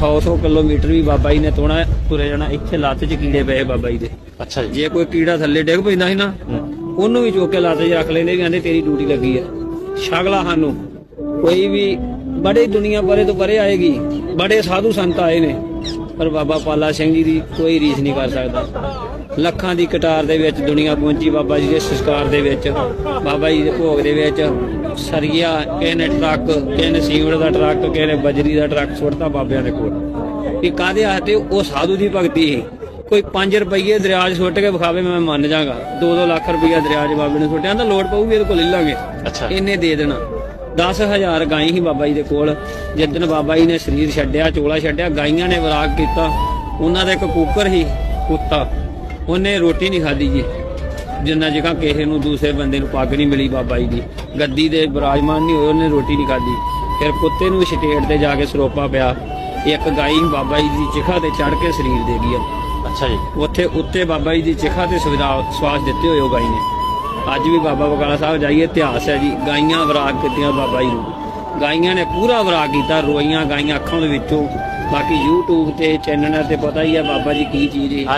100-100 kilometre ਵੀ ਬਾਬਾ ਜੀ ਨੇ ਤੋਣਾ ਤੁਰੇ ਜਾਣਾ ਇੱਥੇ ਲੱਤ 'ਚ ਕੀੜੇ ਪਏ ਬਾਬਾ ਜੀ ਦੇ। ਅੱਛਾ ਜੀ। ਜੇ ਕੋਈ ਕੀੜਾ ਥੱਲੇ ਡਿੱਗ ਪੈਂਦਾ ਸੀ ਨਾ ਉਹਨੂੰ ਵੀ ਚੁੱਕ ਕੇ ਲੱਤ 'ਚ ਰੱਖ ਲੈਂਦੇ ਵੀ ਆਂਦੇ ਤੇਰੀ ਡਿਊਟੀ ਲੱਗੀ ਹੈ ਸ਼ਗਲਾ ਸਾਨੂੰ। ਕੋਈ ਵੀ ਬੜੇ ਦੁਨੀਆ ਪਰੇ ਤੋਂ ਪਰੇ ਆਏਗੀ ਬੜੇ ਸਾਧੂ ਸੰਤ ਆਏ ਨੇ। ਪਰ ਬਾਬਾ ਪਾਲਾ ਸਿੰਘ ਜੀ ਦੀ ਕੋਈ ਰੀਸ ਨਹੀਂ ਕਰ ਸਕਦਾ। ਲੱਖਾਂ ਦੀ ਕਟਾਰ ਦੇ ਵਿੱਚ ਦੁਨੀਆ ਪਹੁੰਚੀ ਬਾਬਾ ਜੀ ਦੇ ਸੰਸਕਾਰ ਦੇ ਵਿੱਚ। ਬਾਬਾ ਜੀ ਦੇ ਭੋਗ ਦੇ ਵਿੱਚ ਸਰੀਆ ਕਿਸੇ ਨੇ ਟਰੱਕ ਕਿਸੇ ਨੇ ਦਾ ਟਰੱਕ ਕਿਸੇ ਨੇ ਬਜਰੀ ਦਾ ਟਰੱਕ ਸੁੱਟਤਾ ਬਾਬਿਆਂ ਦੇ ਕੋਲ। ਵੀ ਕਾਦੇ ਹੱਥੇ ਉਹ ਸਾਧੂ ਦੀ ਭਗਤੀ ਸੀ? ਕੋਈ 5 ਰੁਪਏ ਦਰਿਆ 'ਚ ਸੁੱਟ ਕੇ ਵਿਖਾਵੇ ਮੈਂ ਮੰਨ ਜਾਗਾ। 2-2 ਲੱਖ ਰੁਪਇਆ ਦਰਿਆ 'ਚ ਬਾਬੇ ਨੇ ਸੁੱਟਿਆ ਤਾਂ ਲੋੜ ਪਊਗੀ ਇਹਦੇ ਕੋਲ ਲੈ ਲਾਂਗੇ। ਅੱਛਾ। ਇਹਨੇ ਦੇ ਦੇਣਾ। 10000 ਗਾਈ ਸੀ ਬਾਬਾ ਜੀ ਦੇ ਕੋਲ। ਜਿੱਦਣ ਬਾਬਾ ਜੀ ਨੇ ਸਰੀਰ ਛੱਡਿਆ ਚੋਲਾ ਛੱਡਿਆ ਗਾਈਆਂ ਨੇ ਵਿਰਾਗ ਕੀਤਾ। ਉਹਨਾਂ ਦਾ ਇੱਕ ਕੁੱਕਰ ਸੀ ਕੁੱਤਾ। ਉਹਨੇ ਰੋਟੀ ਨਹੀਂ ਖਾਧੀ ਜੀ। ਜਿੰਨਾ ਜਿਹਾ ਕਿਸੇ ਨੂੰ ਦੂਸਰੇ ਬੰਦੇ ਨੂੰ ਪੱਗ ਨਹੀਂ ਮਿਲੀ ਬਾਬਾ ਜੀ ਦੀ। ਗੱਦੀ ਦੇ ਬਿਰਾਜਮਾਨ ਨਹੀਂ ਹੋਏ ਉਹਨੇ ਰੋਟੀ ਨਹੀਂ ਖਾਧੀ। ਫਿਰ ਕੁੱਤੇ ਨੂੰ ਸਟੇਟ ਤੇ ਜਾ ਕੇ ਸਰੋਪਾ ਪਿਆ। ਇੱਕ ਗਾਈ ਬਾਬਾ ਜੀ ਦੀ ਚਿਖਾ ਤੇ ਚੜ ਕੇ ਸਰੀਰ ਦੇ ਗਈ ਅੱਛਾ ਜੀ। ਉੱਥੇ ਉੱਤੇ ਬਾਬਾ ਜੀ ਦੀ ਚਿਖਾ ਤੇ ਸਵਿਦਾ ਸਵਾਸ ਦਿੱਤੇ ਹੋਏ ਉਹ ਗਾਈ ਨੇ। ਅੱਜ ਵੀ ਬਾਬਾ ਬਕਾਲਾ ਸਾਹਿਬ ਜਾਈਏ, ਇਤਿਹਾਸ ਹੈ ਜੀ। ਗਾਈਆਂ ਵਰਾਗ ਕੀਤੀਆਂ ਬਾਬਾ ਜੀ ਨੂੰ। ਗਾਈਆਂ ਨੇ ਪੂਰਾ ਵਰਾਗ ਕੀਤਾ, ਰੋਈਆਂ ਗਾਈਆਂ ਅੱਖਾਂ ਦੇ ਵਿੱਚੋਂ। ਬਾਕੀ YouTube ਤੇ ਚੈਨਲਾਂ ਤੇ ਪਤਾ ਹੀ ਹੈ ਬਾਬਾ ਜੀ ਕੀ ਚੀਜ਼ ਹੈ।